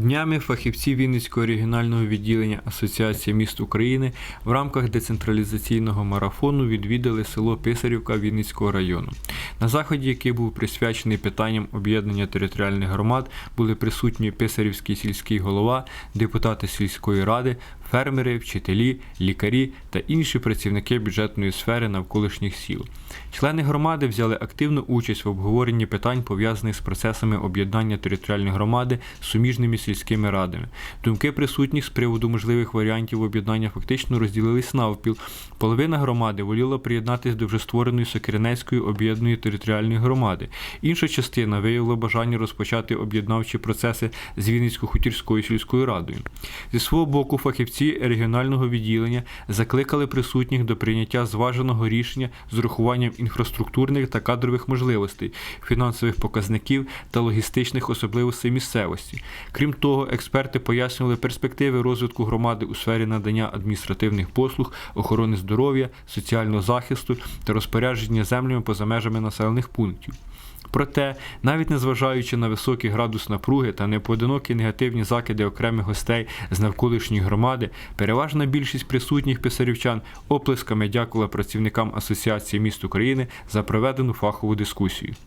Днями фахівці Вінницького регіонального відділення Асоціації міст України в рамках децентралізаційного марафону відвідали село Писарівка Вінницького району. На заході, який був присвячений питанням об'єднання територіальних громад, були присутні Писарівський сільський голова, депутати сільської ради, фермери, вчителі, лікарі та інші працівники бюджетної сфери навколишніх сіл. Члени громади взяли активну участь в обговоренні питань, пов'язаних з процесами об'єднання територіальної громади з суміжними сільськими радами. Думки присутніх з приводу можливих варіантів об'єднання фактично розділились навпіл. Половина громади воліла приєднатись до вже створеної Сокиринецької об'єднаної територіальної громади. Інша частина виявила бажання розпочати об'єднавчі процеси з Вінницько-Хутірською сільською радою. Зі свого боку, фахівці регіонального відділення закликали присутніх до прийняття зваженого рішення з урахуванням інфраструктурних та кадрових можливостей, фінансових показників та логістичних особливостей місцевості. Крім того, експерти пояснювали перспективи розвитку громади у сфері надання адміністративних послуг, охорони здоров'я, соціального захисту та розпорядження землями поза межами населених пунктів. Проте, навіть незважаючи на високий градус напруги та непоодинокі негативні закиди окремих гостей з навколишньої громади, переважна більшість присутніх писарівчан оплесками дякувала працівникам Асоціації міст України за проведену фахову дискусію.